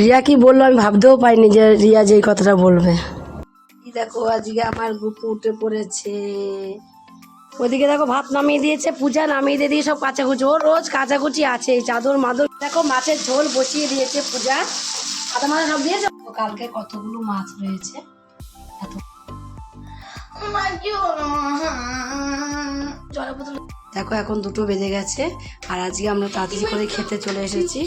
রিয়া কি বলল আমি ভাবতেও পাইনি যে রিয়া যে কথাটা বলবে। দেখো, আজকে আমার গুপু উঠে পড়েছে। ওদিকে দেখো, ভাত নামিয়ে দিয়েছে, পূজা নামিয়ে দিয়ে দিয়ে সব কাচাকুচি। ও রোজ কাচাকুচি আছে চাদর মাদর। দেখো, মাছের ঝোল বসিয়ে দিয়েছে পূজা। আদা মাথা সব দিয়েছে? কালকে কতগুলো মাছ রয়েছে? এত দেখো, এখন দুটো বেজে গেছে, আর আজকে আমরা তাড়াতাড়ি করে খেতে চলে এসেছি।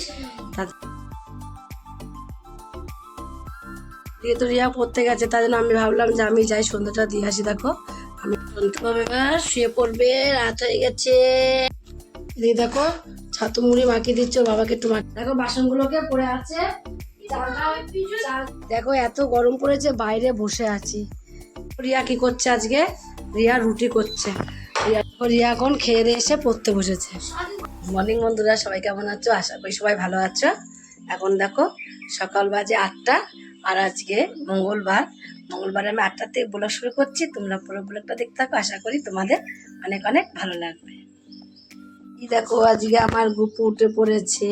তা- দিয়ে তো রিয়া পড়তে গেছে তাই জন্য আমি ভাবলাম যে আমি যাই সন্ধ্যাটা দিয়ে আসি, দেখো। আমি এবার শুয়ে পড়বে, রাত হয়ে গেছে। এদিকে দেখো, ছাতু মুড়ি মাখিয়ে দিচ্ছে বাবাকে একটু মাখি দেখো, বাসনগুলোকে পড়ে আছে। দেখো, এত গরম পড়েছে, বাইরে বসে আছি। রিয়া কি করছে আজকে? রিয়া রুটি করছে। রিয়া রিয়া এখন খেয়ে দিয়ে এসে পড়তে বসেছে। মর্নিং বন্ধুরা, সবাই কেমন আছো? আশা করি সবাই ভালো আছো। এখন দেখো, সকাল বাজে আটটা। আর আজকে মঙ্গলবার। মঙ্গলবার আমি আটটা থেকে ব্লগ শুরু করছি। তোমরা পুরো ব্লগটা দেখতে থাকো। আশা করি তোমাদের অনেক অনেক ভালো লাগবে। দেখো, আজকে আমার গুপু উঠে পড়েছে।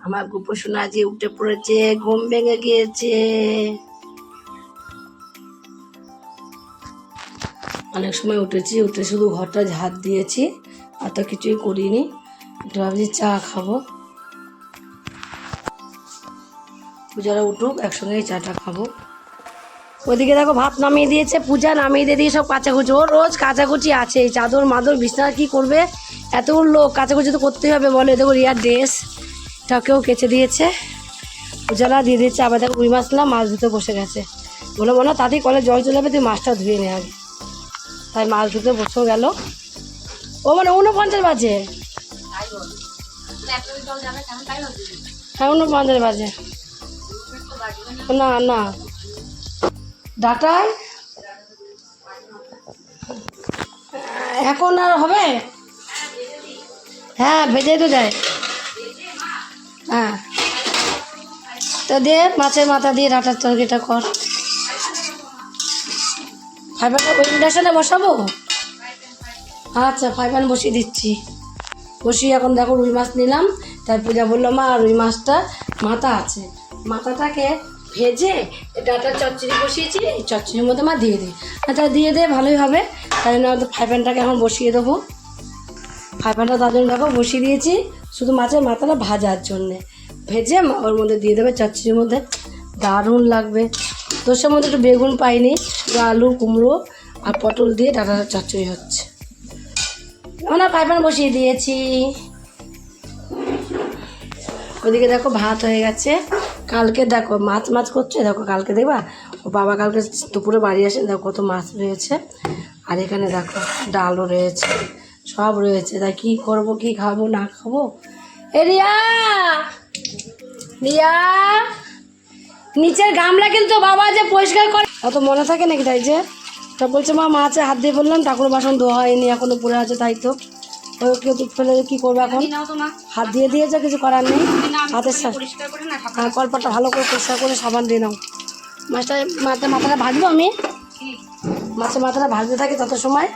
আমার গুপু শোনা আজকে উঠে পড়েছে। ঘুম ভেঙে গিয়েছে। অনেক সময় উঠেছি। উঠে শুধু ঘরটা ঝাড় দিয়েছি। আর তো কিছুই করিনি। ভাবছি চা খাব। পূজারা উঠুক, একসঙ্গেই চাটা খাব। ওইদিকে দেখো ভাত নামিয়ে দিয়েছে, পূজা নামিয়ে দিয়ে দিয়ে সব কাচাকুচি। ও রোজ কাচাকুচি আছে, এই চাদর মাদর বিছানা কি করবে? এতগুলো লোক, কাচাকুচি তো করতেই হবে বলে। দেখো রিয়ার ড্রেস, এটাকেও কেচে দিয়েছে। পূজারা দিয়ে দিয়েছে, আবার দেখো রুই মাছ না, মাছ ধুতে বসে গেছে। বলে হয় তাতেই কলে জল চলে যাবে তুই মাছটা ধুয়ে নে আগে। তাই মাছ ধুতে বসেও গেল। ও মানে উনপঞ্চাশ বাজে। হ্যাঁ উনপঞ্চাশ বাজে। না না। ডাটায়? এখন আর হবে? হ্যাঁ ভেজে তো যায়। হ্যাঁ। তো দে, মাছের মাথা দিয়ে ডাটার তরকারিটা কর। ফাইবারটা ওই ইন্ডাকশানে বসাবো? আচ্ছা ফাইবার বসিয়ে দিচ্ছি। বসিয়ে এখন দেখো রুই মাছ নিলাম। তার পূজা বলল, মা, রুই মাছটা মাথা আছে। মাথাটাকে ভেজে ডাটার চচ্চড়ি বসিয়েছি চচ্চড়ির মধ্যে মা দিয়ে দিই আচ্ছা দিয়ে দে, ভালোই হবে। তাই জন্য ফ্রাই প্যানটাকে এখন বসিয়ে দেবো। ফ্রাই প্যানটা তার জন্য দেখো, বসিয়ে দিয়েছি। শুধু মাছের মাথাটা ভাজার জন্যে। ভেজে ওর মধ্যে দিয়ে দেবে চচ্চড়ির মধ্যে। দারুণ লাগবে। তোষের মধ্যে একটু বেগুন পাইনি আলু, কুমড়ো আর পটল দিয়ে ডাটা চচ্চড়ি হচ্ছে। আমরা পাইপান বসিয়ে দিয়েছি। ওদিকে দেখো ভাত হয়ে গেছে। কালকে দেখো মাছ মাছ করছে, দেখো কালকে দেখবা? ও বাবা কালকে দুপুরে বাড়ি আসে, দেখো কত মাছ রয়েছে। আর এখানে দেখো ডালও রয়েছে, সব রয়েছে। তাই কী করব, কি খাব, না খাব? এ রিয়া! রিয়া! নিচের গামলা কিন্তু বাবা যে পরিষ্কার করে অত মনে থাকে নাকি তাই যে? তা বলছে, মা মাছে হাত দিয়ে বললাম, ঠাকুর বাসন ধোয়া হয়নি, এখনও পড়ে আছে, তাই তো। ওকে ফেলে কি করব এখন? হাত দিয়ে দিয়েছে কিছু করার নেই। হাতের হ্যাঁ কলপাটা ভালো করে পরিষ্কার করে সাবান দিয়ে নাও। মাছটা মাথা মাথাটা ভাজবো আমি? মাছের মাথাটা ভাজতে থাকি তত সময়।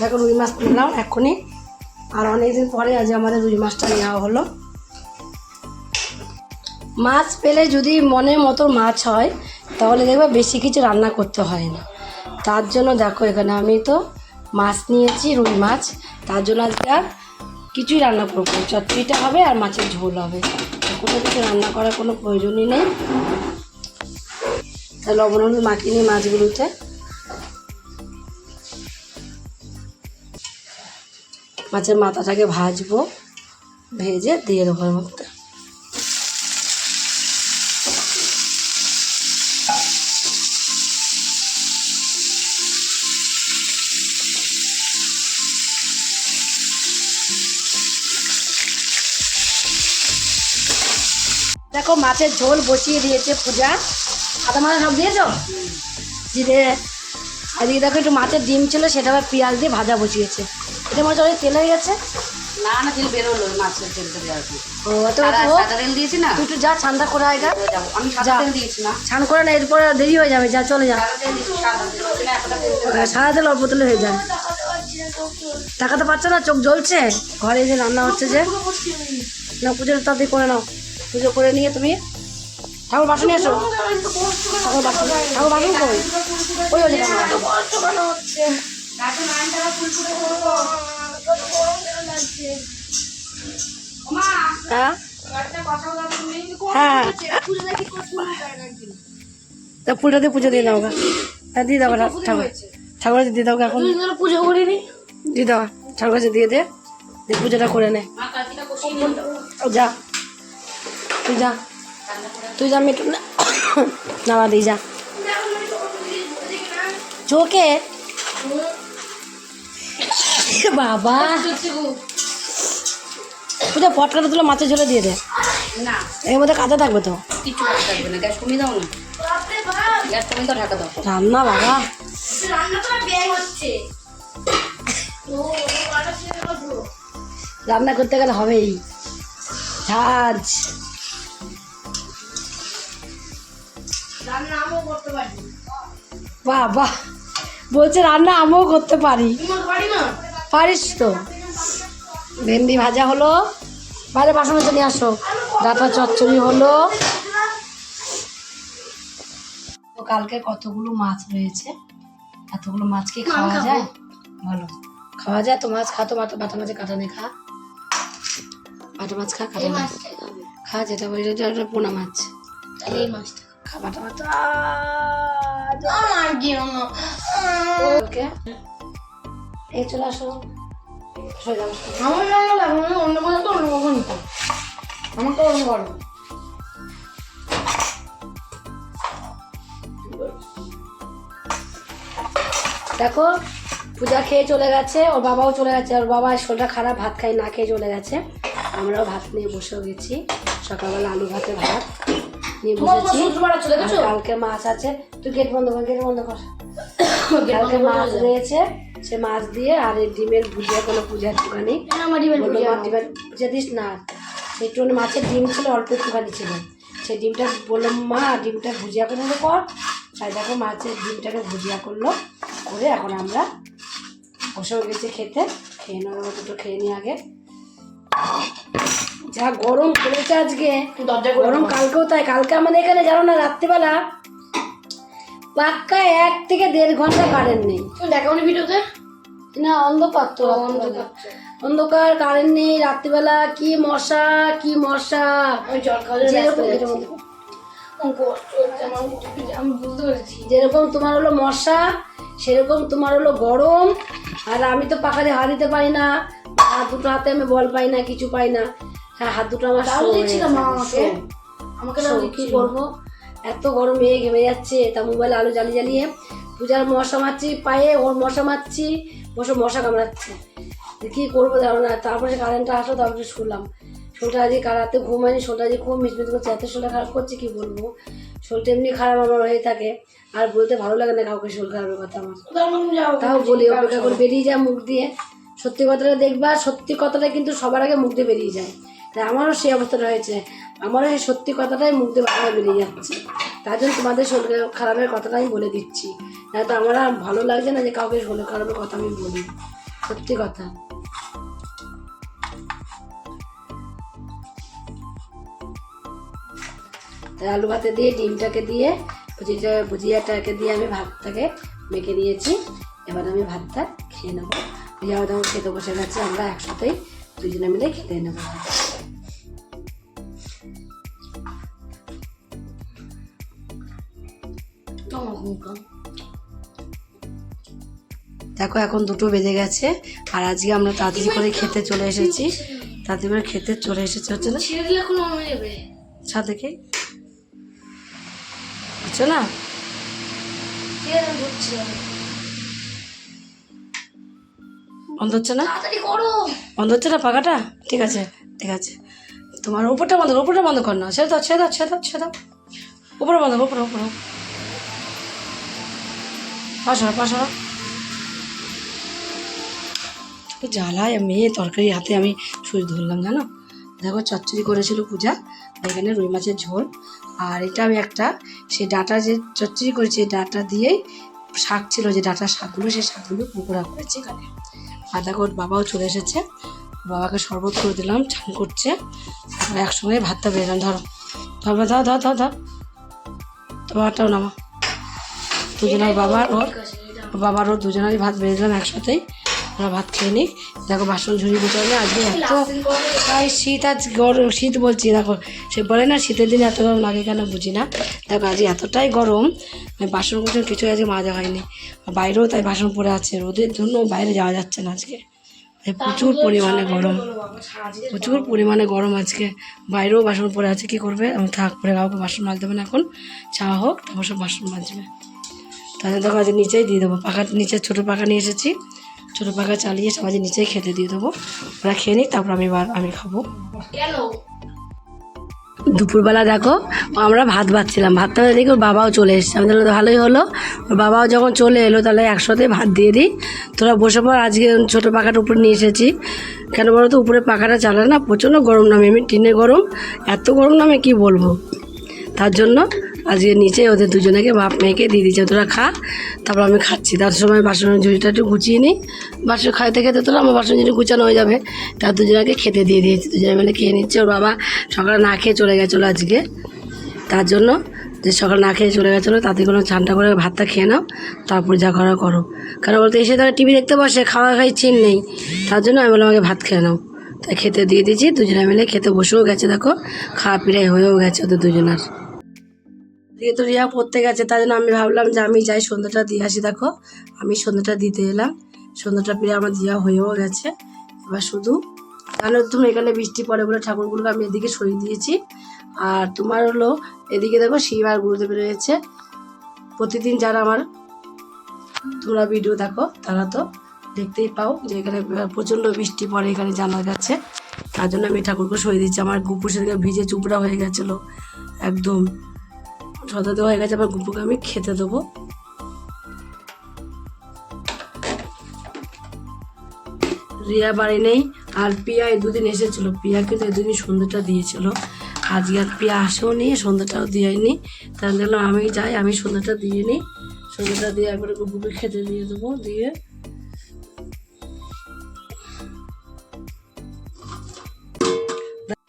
দেখো রুই মাছ নিলাম এক্ষুনি। আর অনেকদিন পরে আজ আমাদের রুই মাছটা নেওয়া হলো। মাছ পেলে যদি মনের মতো মাছ হয় তাহলে দেখবে বেশি কিছু রান্না করতে হয় না। তার জন্য দেখো এখানে আমি তো মাছ নিয়েছি রুই মাছ। তার জন্য আজকে আর কিছুই রান্না করব চটনিটা হবে আর মাছের ঝোল হবে। কোনো কিছু রান্না করার কোনো প্রয়োজনই নেই। তাহলে লবণ হলুদ মাখিয়ে নিই মাছগুলোতে। মাছের মাথাটাকে ভাজবো, ভেজে দিয়ে দেবো মধ্যে। দেখো মাছের ঝোল বসিয়ে দিয়েছে পূজা। আদা মাথা সব দিয়েছ? জিরে আর এদিকে দেখো একটু মাছের ডিম ছিল সেটা আবার পেঁয়াজ দিয়ে ভাজা বসিয়েছে। এটা মনে হচ্ছে অনেক তেল হয়ে গেছে? না না তেল বেরোলো মাছের তেল বেরিয়ে আর কি ও তো সাদা তেল দিয়েছি না? তুই একটু যা ঠান্ডা করে হয়ে আমি সাদা তেল দিয়েছি না। ছান করে না এরপরে দেরি হয়ে যাবে। যা চলে যা। সাদা তেল অল্প তেলে হয়ে যায়। তাকাতে পারছ না? চোখ জ্বলছে? ঘরে যে রান্না হচ্ছে যে। না পুজোর তাড়াতাড়ি করে নাও। পুজো করে নিয়ে তুমি ঠাকুর বাসন আসো ঠাকুর বাসন ঠাকুর বাসন কই? ওই ওই বাসন। হ্যাঁ? হ্যাঁ তা ফুলটা দিয়ে পুজো দিয়ে দাও গা। হ্যাঁ দিয়ে দাও ঠাকুর ঠাকুর দিয়ে দাও এখন। পুজো করিনি দিয়ে দাও ঠাকুর কাছে দিয়ে দে, দিয়ে পুজোটা করে নে। যা। তুই যা। তুই যা মিটু না নামা দিই যা। চোখে বাবা। পূজা পটকাটা তুলে মাছের ঝোলে দিয়ে দে। না। এর মধ্যে কাঁচা থাকবে তো। কিছু থাকবে না গ্যাস কমিয়ে দাও না। গ্যাস কমিয়ে দাও ঢাকা দাও। রান্না বাবা। রান্না করতে গেলে হবেই। ঝাঁজ। বাহ বাহ। বলছে রান্না আমিও করতে পারি। পারিস তো। ভেন্ডি ভাজা হলো। বাইরে বাসন মেজে নিয়ে আসো। ডাটা চচ্চড়ি হলো। তো কালকে কতগুলো মাছ রয়েছে? এতগুলো মাছ কি খাওয়া যায়? বলো খাওয়া যায় তো মাছ খা তো বাটা মাছে কাটা নেই খা। বাটা মাছ খা কাটা নেই খা। যেটা বলি পোনা মাছ। খা বাটা মাছ ওকে। এই চলে আসো। আমার না অন্য কোনো তো অন্য নিতাম। আমাকে অন্য দেখো, পূজা খেয়ে চলে গেছে, ওর বাবাও চলে গেছে ওর বাবা শরীরটা খারাপ, ভাত খাই না খেয়ে চলে গেছে। আমরাও ভাত নিয়ে বসেও গেছি। সকালবেলা আলু ভাতে ভাত। নিয়ে বসেছি। কালকে মাছ আছে। তুই গেট বন্ধ কর গেট বন্ধ কর। কালকে মাছ রয়েছে সে মাছ দিয়ে আর এই ডিমের ভুজিয়া কোনো পূজা একটুখানি আমার ডিমের ভুজিয়া দিস না। একটু মাছের ডিম ছিল অল্প একটুখানি ছিল। সেই ডিমটা বললাম মা ডিমটা ভুজিয়া করে কর। তাই দেখো মাছের ডিমটাকে ভুজিয়া করল করে এখন আমরা বসেও গেছি খেতে খেয়ে নেব দুটো খেয়ে নিই আগে। যা গরম পড়েছে আজকে। গরম কালকেও তাই। কালকে আমাদের এখানে জানো না রাত্রিবেলা পাক্কা এক থেকে দেড় ঘণ্টা কারেন্ট নেই। দেখাওনি ভিডিওতে? না অন্ধকার তো রাত্রিবেলা। অন্ধকার। কারেন্ট নেই রাত্রিবেলা কি মশা কি মশা। যেরকম তোমার হলো মশা সেরকম তোমার হলো গরম। আর আমি তো পাখাতে হাত দিতে পারি না দুটো হাতে আমি বল পাই না কিছু পাই না। হ্যাঁ হাত দুটো আমার show হয়ে দিচ্ছিল মা আমাকে। আমাকে সব কি করব এত গরম মেয়ে ঘেমে যাচ্ছে তা মোবাইল আলো জ্বালিয়ে জ্বালিয়ে পূজার মশা মারছি পায়ে ওর মশা মারছি বসে মশা কামড়াচ্ছে। কি করব জানো না তারপরে কারেন্টটা আসলো তারপরে শুনলাম শরীরটা আজকে রাতে ঘুমায়নি শরীরটা আজকে খুব মিসমিস করছে এত শোলটা খারাপ করছে কি বলব? শরীরটা এমনি খারাপ আমার হয়ে থাকে আর বলতে ভালো লাগে না কাউকে শোল খারাপের কথা আমার। তাও বলি অপেক্ষা করে বেরিয়ে যায় মুখ দিয়ে সত্যি কথাটা দেখবা সত্যি কথাটা কিন্তু সবার আগে মুখ দিয়ে বেরিয়ে যায়। তাই আমারও সেই অবস্থাটা হয়েছে। আমারও সেই সত্যি কথাটাই মুখ দিয়ে বেরিয়ে যাচ্ছে। তার জন্য তোমাদের শরীর খারাপের কথাটা আমি বলে দিচ্ছি। তো আমার আর ভালো লাগছে না যে কাউকে শরীর খারাপের কথা আমি বলি। সত্যি কথা। তাই আলু ভাতে দিয়ে, ডিমটাকে দিয়ে, ভুজিটা, ভুজিয়াটাকে দিয়ে আমি ভাতটাকে মেখে দিয়েছি এবার আমি ভাতটা খেয়ে নেব। ভুজিয়া খেতে বসে গেছে। আমরা একসাথেই দুজনে মিলে খেতে নেব। দেখো এখন দুটো বেজে গেছে আর আজকে আমরা তাড়াতাড়ি করে খেতে চলে এসেছি। তাড়াতাড়ি করে খেতে চলে এসেছি হচ্ছে না? ছেড়ে দিলে কোনো যাবে। সাথে কি বুঝছ না। বন্ধ হচ্ছে না? বন্ধ হচ্ছে না পাখাটা? ঠিক আছে ঠিক আছে। তোমার উপরটা বন্ধ করো, উপরটা বন্ধ কর না। ছেড়ে দাও ছেড়ে দাও ছেড়ে দাও উপরে বন্ধ করো, উপরে। উপরে পাশো। পাশো জ্বালায় মেয়ে তরকারি হাতে আমি সুই ধরলাম, জানো? দেখো, চচ্চড়ি করেছিল পূজা, এখানে রুই মাছের ঝোল। আর এটা আমি একটা, সে ডাটা যে চচ্চড়ি করেছি ডাটা দিয়েই শাক ছিল, যে ডাটা শাকগুলো, সেই শাকগুলো পুকুরা করেছি এখানে। আর দেখো, ওর বাবাও চলে এসেছে। বাবাকে শরবত করে দিলাম, চান করছে। একসঙ্গে ভাতটা বেরলাম ধরো ধরো, ধর ধর ধর ধর। তোমারটাও নামা দুজনের বাবার ওর বাবার ওর দুজনেরই ভাত বেড়ে দিলাম একসাথেই। ওরা ভাত খেয়ে নিক দেখো বাসন ঝুড়ি গুছানো। আজকে এত তাই শীত আজ গরম শীত বলছি দেখো সে বলে না শীতের দিনে এত গরম লাগে কেন বুঝি না? দেখো আজ এতটাই গরম বাসন কুসন কিছু আজকে মাজা হয়নি। বাইরেও তাই বাসন পড়ে আছে। রোদের জন্য বাইরে যাওয়া যাচ্ছে না আজকে। প্রচুর পরিমাণে গরম। প্রচুর পরিমাণে গরম আজকে। বাইরেও বাসন পড়ে আছে কি করবে? আমি থাক পরে কাউকে বাসন মাজতে হবে না এখন। চা হোক তারপর সব বাসন মাজবে। তাহলে দেখো আজ নিচেই দিয়ে দেবো। পাখা নিচে ছোটো পাখা নিয়ে এসেছি। ছোটো পাখা চালিয়ে সবাই নিচেই খেতে দিয়ে দেবো। ওরা খেয়ে নিই তারপর আমি বার আমি খাব। কেন দুপুরবেলা দেখো, আমরা ভাত ভাতছিলাম ভাতটা দেখি ওর বাবাও চলে এসেছে। আমি তাহলে ভালোই হলো। ওর বাবাও যখন চলে এলো, তাহলে একসাথে ভাত দিয়ে দিই। তোরা বসে পর আজকে ছোটো পাখাটা উপরে নিয়ে এসেছি। কেন বলো তো, উপরে পাখাটা চালায় না, প্রচণ্ড গরম নামে। আমি টিনে গরম, এত গরম নামে কি বলব? তার জন্য আজকে নিচে ওদের দুজনেকে বাপ মেয়েকে দিয়ে দিচ্ছে তোরা খা, তারপর আমি খাচ্ছি। তার সময় বাসন ঝুড়িটা একটু গুছিয়ে নিই। বাসন খাইতে খেতে তোরা আমার বাসন ঝুড়ি গুছানো হয়ে যাবে। তার দুজনকে খেতে দিয়ে দিয়েছি। দুজনে মিলে খেয়ে নিচ্ছে। ওর বাবা সকালে না খেয়ে চলে গেছিল আজকে। তার জন্য যে সকালে না খেয়ে চলে গেছিল, তাতে কোনো ঠান্ডা করে ভাতটা খেয়ে নাও, তারপর যা করা করো। কারণ বলতে এসে তারা টিভি দেখতে বসে, খাওয়া খাই চিন নেই। তার জন্য আমি বললাম আগে ভাত খেয়ে নাও। তাই খেতে দিয়ে দিয়েছি। দুজনে মিলে খেতে বসেও গেছে, দেখো। খাওয়া পিড়াই হয়েও গেছে ওদের দুজনার। দিয়ে তো রিয়া পড়তে গেছে তাই জন্য আমি ভাবলাম যে আমি যাই, সন্ধ্যাটা দিয়ে আসি, দেখো। আমি সন্ধ্যাটা দিতে এলাম। সন্ধ্যাটা পেরে আমার দেওয়া হয়েও গেছে। এবার শুধু তাহলে তুমি এখানে বৃষ্টি পড়ে বলে ঠাকুরগুলোকে আমি এদিকে সরিয়ে দিয়েছি। আর তোমার হলো এদিকে দেখো শিব আর গুরুদেব রয়েছে। প্রতিদিন যারা আমার তোমরা ভিডিও দেখো, তারা তো দেখতেই পাও যে এখানে প্রচণ্ড বৃষ্টি পড়ে, এখানে জানা গেছে। তার জন্য আমি ঠাকুরকে সরিয়ে দিচ্ছি আমার গুপুর সেদিকে ভিজে চুপড়া হয়ে গেছিল। একদম সদাতে হয়ে গেছে আবার গুপুকে আমি খেতে দেবো। রিয়া বাড়ি নেই, আর পিয়া এই দুদিন এসেছিল। পিয়া কিন্তু এই দুদিন সন্ধ্যাটা দিয়েছিল। আজকে আর পিয়া আসেও নি, সন্ধ্যাটাও দিয়েনি। তাই দেখলাম আমি যাই, আমি সন্ধ্যাটা দিয়ে নিই সন্ধ্যাটা দিয়ে একবারে গুপুকে খেতে দিয়ে দেবো, দিয়ে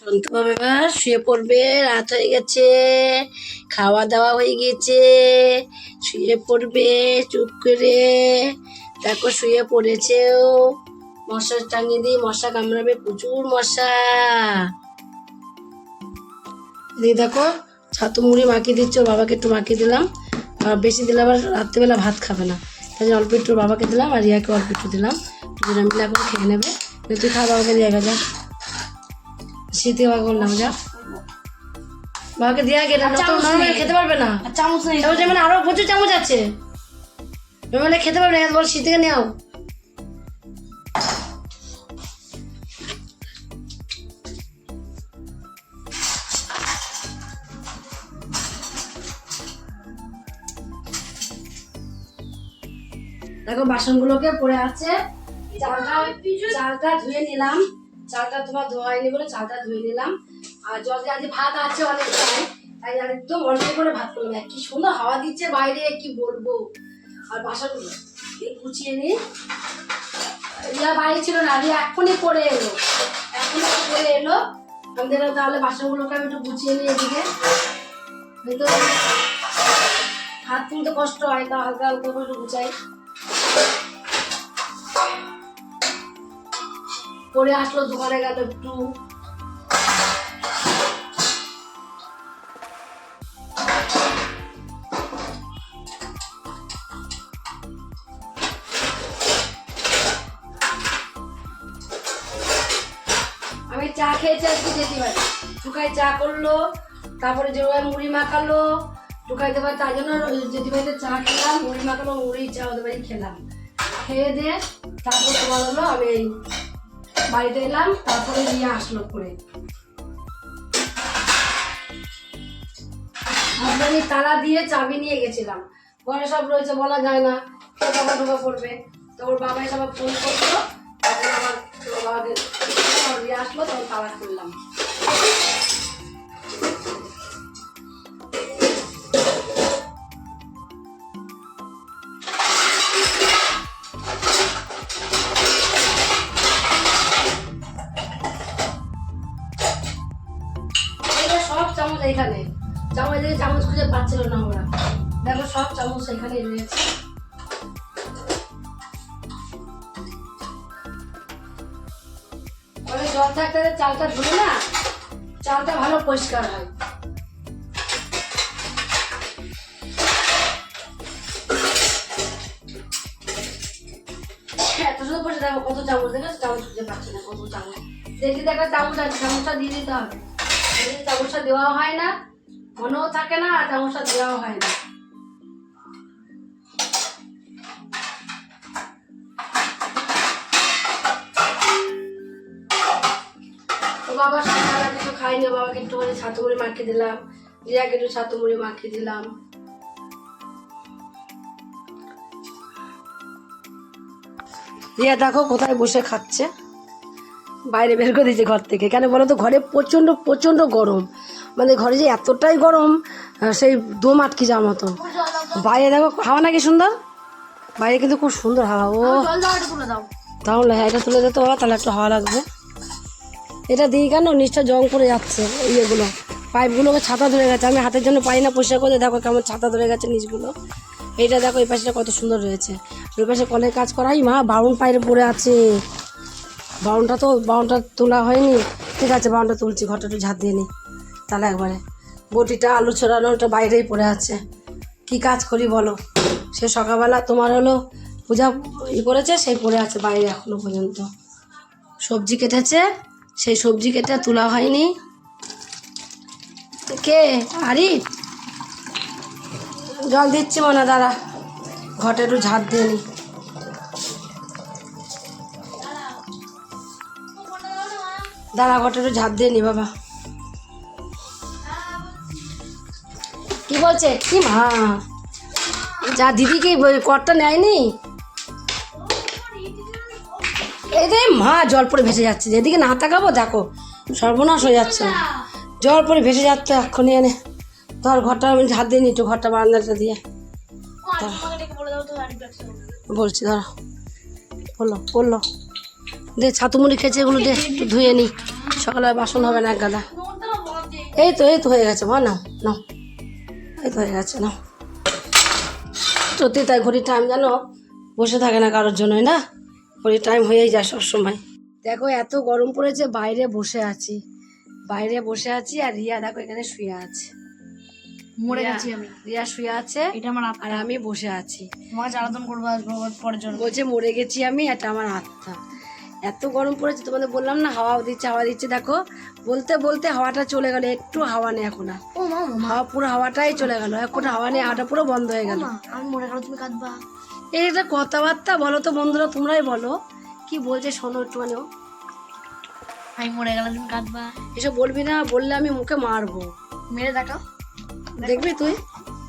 এবার, শুয়ে পড়বে, রাত হয়ে গেছে খাওয়া দাওয়া হয়ে গেছে শুয়ে পড়বে, চুপ করে। দেখো শুয়ে পড়েছে ও। মশা টাঙিয়ে দিয়ে মশা কামড়াবে প্রচুর মশা। দিয়ে দেখো, ছাতু মুড়ি মাখিয়ে দিচ্ছে বাবাকে একটু মাখিয়ে দিলাম। আর বেশি দিলে আবার রাত্রেবেলা ভাত খাবে না। তাই অল্প একটু বাবাকে দিলাম আর ইয়াকে অল্প একটু দিলাম। দুজনে মিলে এখন খেয়ে নেবে। তুই খা বাবাকে দিয়ে গেছে শীতে বাবা করলাম যা। বাবাকে দেওয়া গেলে নরমাল খেতে পারবে না। চামচ নেই। চামচ মানে আরও প্রচুর চামচ আছে। নর্মালে খেতে পারবে না বল শীত থেকে নেও দেখো বাসনগুলোকে পড়ে আছে। চালটা চালটা ধুয়ে নিলাম। চালটা তোমার ধোয়াইনি বলে চালটা ধুয়ে নিলাম। আর জল দিয়ে আজকে ভাত আছে অনেক টাইম তাই একদম অল্প করে ভাত করলাম। কি সুন্দর হাওয়া দিচ্ছে বাইরে, কি বলব? আর বাসাগুলো এই গুছিয়ে নি রিয়া বাড়ি ছিল না রিয়া এখনই পড়ে এলো। এখনই পড়ে এলো। আমি দেখলাম তাহলে বাসনগুলোকে আমি একটু গুছিয়ে নিই এদিকে। হাত তুলতে কষ্ট হয় তা হালকা হালকা করে গুছাই। পরে আসলো দোকানে গেল একটু। আমি চা খেয়েছি আজকে জেঠিমাই টুকাই চা করল, তারপরে জোগায় মুড়ি মাখালো। টুকাই দেবার তার জন্য জেঠিমাইতে চা খেলাম, মুড়ি মাখালো, মুড়ি চা ওদের বাড়ি খেলাম। খেয়ে দিয়ে তারপর তোমার হলো আমি বাড়িতে এলাম, তারপরে নিয়ে আসলো করে আমি তারা দিয়ে চাবি নিয়ে গেছিলাম। ঘরে সব রয়েছে বলা যায় না, কে বাবা ঢোকা পড়বে? তো ওর বাবা এসে আবার ফোন করল, তারপরে আবার বাবাকে আসলো, তখন তালা খুললাম। চামচ এখানে রয়েছে জল থাকতে চালটা ধুলে না। চালটা ভালো পরিষ্কার হয়। কত চামচ না আছে, চামচটা দিয়ে দিতে হবে। দেওয়া হয় না, মনেও থাকে না, আর চামচটা দেওয়াও হয় না। খাইনি বাবাকে একটু করে ছাতু মুড়ি মাখিয়ে দিলাম। রিয়াকে একটু ছাতু মুড়ি মাখিয়ে দিলাম। রিয়া দেখো কোথায় বসে খাচ্ছে। বাইরে বের করে দিয়েছে ঘর থেকে। কেন বলো তো ঘরে প্রচণ্ড প্রচণ্ড গরম। মানে ঘরে যে এতটাই গরম সেই দম আটকে যাওয়ার মতো। বাইরে দেখো হাওয়া নাকি সুন্দর? বাইরে কিন্তু খুব সুন্দর হাওয়া ও। তাহলে হ্যাঁ এটা তুলে দিতে বাবা তাহলে একটু হাওয়া লাগবে। এটা দিই কেন? নিচটা জং করে যাচ্ছে, ইয়েগুলো। পাইপগুলোকে ছাতা ধরে গেছে। আমি হাতের জন্য পাই না, পরিষ্কার করে দেখো কেমন ছাতা ধরে গেছে নিচগুলো। এইটা দেখো, এই পাশেটা কত সুন্দর রয়েছে। ওই পাশে কলের কাজ করাই, মা, বাউন পাইরে পড়ে আছে। বাউনটা তো, বাউনটা তোলা হয়নি। ঠিক আছে, বাউনটা তুলছি, ঘরটা একটু ঝাঁত দিয়ে নিই তাহলে একবারে। বটিটা, আলু ছড়ানো, ওটা বাইরেই পড়ে আছে। কি কাজ করি বলো? সে সকালবেলা তোমার হলো পূজা ই করেছে সেই পড়ে আছে বাইরে এখনও পর্যন্ত। সবজি কেটেছে সেই সবজি কেটে তোলা হয়নি। কে? আরি। জল দিচ্ছি মনে দাঁড়া। ঘটে একটু ঝাঁট দিয়ে নি। দাঁড়া ঘটে একটু ঝাঁট দিয়ে নি, বাবা। কি বলছে? কি মা? যা, দিদি কি করটা নেয়নি? এই জল পরে ভেসে যাচ্ছে। যেদিকে না তাকাবো দেখো সর্বনাশ হয়ে যাচ্ছে। জল পরে ভেসে যাচ্ছে এক্ষুনি এনে। ধর ঘরটা আমি ঝাঁট দিয়ে নি একটু ঘরটা বারান্দাটা দিয়ে। বলে বলছি ধরো। বলল বলল। দে ছাতু মুড়ি খেয়েছে এগুলো দে একটু ধুয়ে নি। সকালে বাসন হবে না এক গাদা। এই তো এই তো হয়ে গেছে মা নাও নাও। এই তো হয়ে গেছে নাও। সত্যি তাই ঘড়ির টাইম জানো বসে থাকে না কারোর জন্যই না? ঘড়ির টাইম হয়েই যায় সবসময়। দেখো এত গরম পড়েছে বাইরে বসে আছি। বাইরে বসে আছি আর রিয়া দেখো এখানে শুয়ে আছে। মরে রিয়া- গেছি আমি। রিয়া শুয়ে আছে এটা আমার আর আমি বসে আছি। তোমাকে জ্বালাতন করব আসব পরের জন্য বলছে মরে গেছি আমি এটা আমার আত্মা। এত গরম পড়েছে তোমাদের বললাম না হাওয়া দিচ্ছে হাওয়া দিচ্ছে দেখো। বলতে বলতে হাওয়াটা চলে গেল একটু হাওয়া নেই এখন আর। হাওয়া পুরো হাওয়াটাই চলে গেল এখন হাওয়া নেই হাওয়াটা পুরো বন্ধ হয়ে গেল। আমি মরে গেল তুমি কাঁদবা। এইটা কথাবার্তা বলো তো বন্ধুরা তোমরাই বলো। কি বলছে শোনো একটু মানে আমি মরে গেলে তুমি কাঁদবা। এসব বলবি না বললে আমি মুখে মারবো। মেরে দেখাও। দেখবি তুই?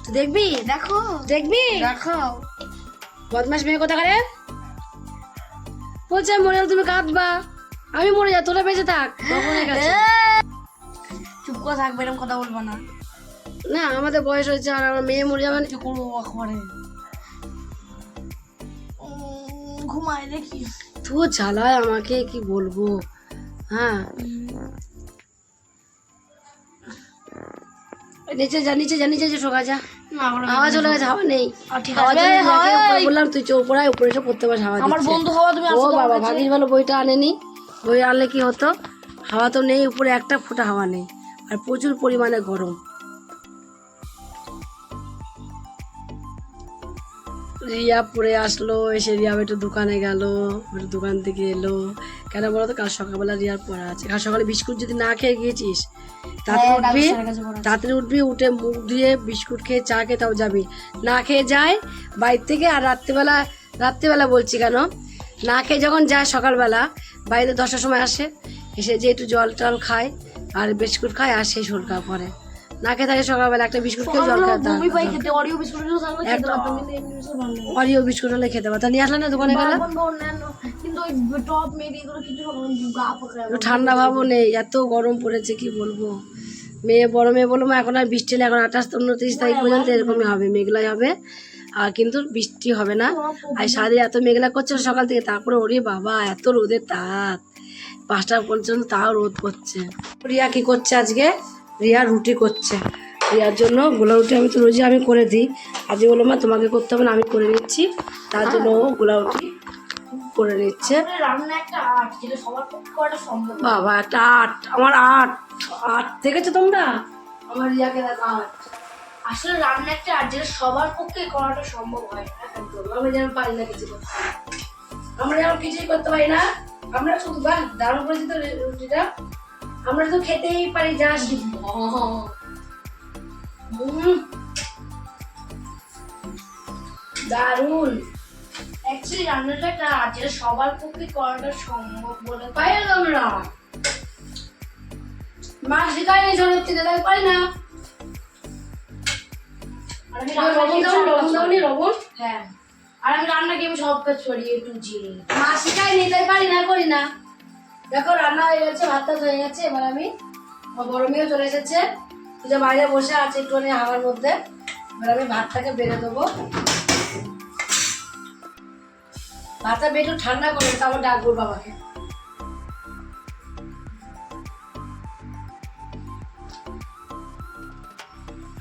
তুই দেখবি? দেখো। দেখবি? দেখাও। বদমাস মেয়ে কথা করে বলছে মরে গেলে তুমি কাঁদবা। আমি মরে যা তোরা বেঁচে থাক। চুপ করে থাকবে এরকম কথা বলব না। না আমাদের বয়স হয়েছে আর আমার মেয়ে মরে যাবে না। কি করব দেখি তো জ্বালায় আমাকে কি বলব? হ্যাঁ। নিচে যা নিচে যা নিচে যে ঠোকা যা। হাওয়া চলে গেছে হাওয়া নেই। হাওয়া চলে গেছে, বললাম তুই চোখ পড়ায় উপরে এসে পড়তে পারছিস হাওয়া আমার। বন্ধু হওয়া তুমি ও বাবা। ভাগিস ভালো বইটা আনেনি। বই আনলে কি হতো? হাওয়া তো নেই উপরে একটা ফোঁটা হাওয়া নেই। আর প্রচুর পরিমাণে গরম। রিয়া পরে আসলো এসে রিয়া একটু দোকানে গেল একটু দোকান থেকে এলো। কেন বলো তো কাল সকালবেলা রিয়ার পড়া আছে। কাল সকালে বিস্কুট যদি না খেয়ে গিয়েছিস তাড়াতাড়ি হ্যাঁ, উঠবি। তাড়াতাড়ি উঠবি উঠে মুখ ধুয়ে বিস্কুট খেয়ে চা খেয়ে তাও যাবি। না খেয়ে যায় বাইর থেকে আর রাত্রিবেলা রাত্রিবেলা বলছি কেন? না খেয়ে যখন যায় সকালবেলা বাইরে দশটার সময় আসে এসে যে একটু জল টল খায় আর বিস্কুট খায় আর সেই সরকা পরে। না খেয়ে থাকে সকালবেলা একটা বিস্কুট খেয়ে জল খেতে অরিও বিস্কুট হলে খেতে পারতাম। নিয়ে আসলে না দোকানে গেলে। ঠান্ডা ভাবও নেই এত গরম পড়েছে কি বলব? মেয়ে বড় মেয়ে বলব এখন আর বৃষ্টি নেই এখন আঠাশ উনত্রিশ তারিখ পর্যন্ত এরকমই হবে। মেঘলাই হবে। আর কিন্তু বৃষ্টি হবে না। আর সারাদিন এত মেঘলা করছে সকাল থেকে তারপরে ওরে বাবা এত রোদের তাত পাঁচটা পর্যন্ত তাও রোদ করছে রিয়া কি করছে আজকে? রিয়া রুটি করছে। রিয়ার জন্য গোলা রুটি আমি তো রোজই আমি করে দিই। আজকে বলল মা তোমাকে করতে হবে না আমি করে নিচ্ছি। তার জন্য গোলা রুটি করে নিচ্ছে। বাবা একটা আট আমার আট আট দেখেছ তোমরা? আমার রিয়াকে দেখ আট। আসলে রান্না একটা আর্ট যেটা সবার পক্ষে করাটা সম্ভব হয় না। একদম আমরা যেমন পারি না কিছু করতে। আমরা যেমন কিছুই করতে পারি না। আমরা শুধু বাহ দারুণ করেছি তো রুটিটা। আমরা তো খেতেই পারি যা দারুণ। অ্যাকচুয়ালি রান্নাটা একটা যেটা সবার পক্ষে করাটা সম্ভব বলে পাইলাম না। মা শিখায়নি ছোট থেকে তাই পারি না। আর আমি লবণ রান্না দাও লবণ লবণ হ্যাঁ। আর আমি রান্নাকে আমি সব কাজ করি একটু জিরে মা শিখায়নি তাই পারি না করি না। দেখো রান্না হয়ে গেছে ভাতটা হয়ে গেছে এবার আমি বড় মেয়েও চলে এসেছে। যে বাইরে বসে আছে একটুখানি হাওয়ার মধ্যে এবার আমি ভাতটাকে বেড়ে দেবো। ভাতটা বেড়ে একটু ঠান্ডা করে তারপর ডাকবো বাবাকে।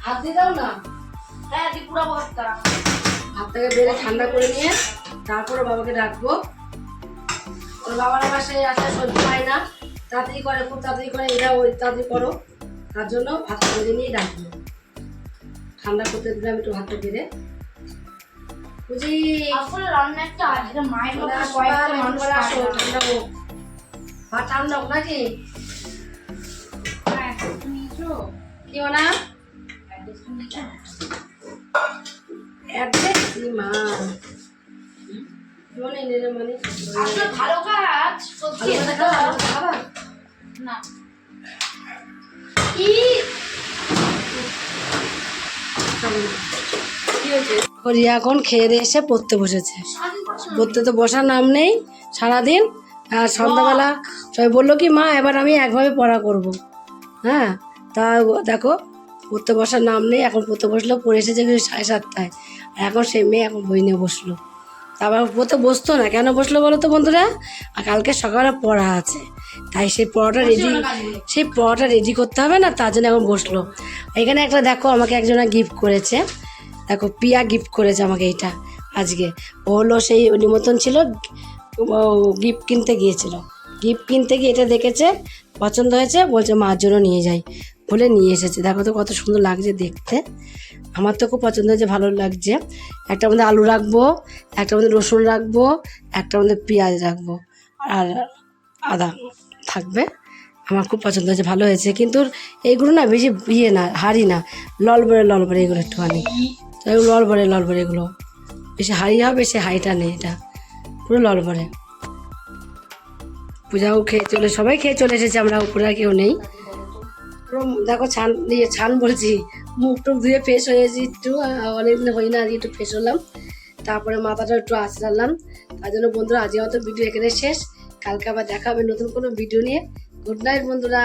হাত দিয়ে দাও না? হ্যাঁ ত্রিপুরা বস্তা ভাতটাকে বেড়ে ঠান্ডা করে নিয়ে তারপরে বাবাকে ডাকবো। ওর বাবার সেই আসলে সহ্য হয় না। তাড়াতাড়ি করে খুব তাড়াতাড়ি করে এটা ওই তাড়াতাড়ি করো। তার জন্য ভাত বেড়ে নিয়ে ডাকবো ঠান্ডা করতে দিলাম একটু ভাতটা বেড়ে বুঝি? আসলে রান্না একটা আর্ট মায়ের করে। ঠান্ডা হোক। ভাত ঠান্ডা হোক নাকি? হ্যাঁ? কি না অ্যাড্রেস মা। আসলে ভালো কাজ সত্যি। ভালো এটা কথা তো- খাও, খাবা? না কি রিয়া এখন খেয়ে দিয়ে এসে পড়তে বসেছে? পড়তে তো বসার নাম নেই সারাদিন। আর সন্ধ্যাবেলা সবাই বলল কি মা এবার আমি একভাবে পড়া করব। হ্যাঁ তা দেখো পড়তে বসার নাম নেই এখন পড়তে বসল পড়ে এসেছে সাড়ে সাতটায়। আর এখন সেই মেয়ে এখন বই নিয়ে বসল। তারপর পড়তে বসতো না। কেন বসল বলো তো বন্ধুরা? আর কালকে সকালে পড়া আছে। তাই সেই পড়াটা রেডি সেই পড়াটা রেডি করতে হবে না তার জন্য এখন বসল। এখানে একটা দেখো আমাকে একজনা গিফট করেছে। দেখো পিয়া গিফট করেছে আমাকে এটা আজকে। ও হলো সেই নিমন্ত্রণ ছিল ও গিফট কিনতে গিয়েছিল। গিফট কিনতে গিয়ে এটা দেখেছে পছন্দ হয়েছে বলছে মার জন্য নিয়ে যাই। বলে নিয়ে এসেছে। দেখো তো কত সুন্দর লাগছে দেখতে। আমার তো খুব পছন্দ হয়েছে, ভালো লাগছে। একটা মধ্যে আলু রাখব, একটা মধ্যে রসুন রাখব, একটা মধ্যে পেঁয়াজ রাখব। আর আদা থাকবে। আমার খুব পছন্দ হয়েছে, ভালো হয়েছে। কিন্তু এইগুলো না বেশি ইয়ে না, হাড়ি না। লল ললবরে ললবরে এগুলো একটুখানি। ললবরে ললবরে এগুলো। বেশি হাড়ি হবে, সে হাড়িটা নেই এটা। পুরো ললবরে। পূজাও খেয়ে চলে, সবাই খেয়ে চলে এসেছে, আমরা উপরে আর কেউ নেই। দেখো ছান ইয়ে ছান বলছি, মুখ টুক ধুয়ে ফ্রেশ হয়েছি একটু অনেকদিন হই না আজকে একটু ফ্রেশ হলাম। তারপরে মাথাটা একটু আঁচড়ালাম তার জন্য বন্ধুরা আজকে মতো ভিডিও এখানে শেষ। কালকে আবার দেখা হবে নতুন কোনো ভিডিও নিয়ে। গুড নাইট বন্ধুরা।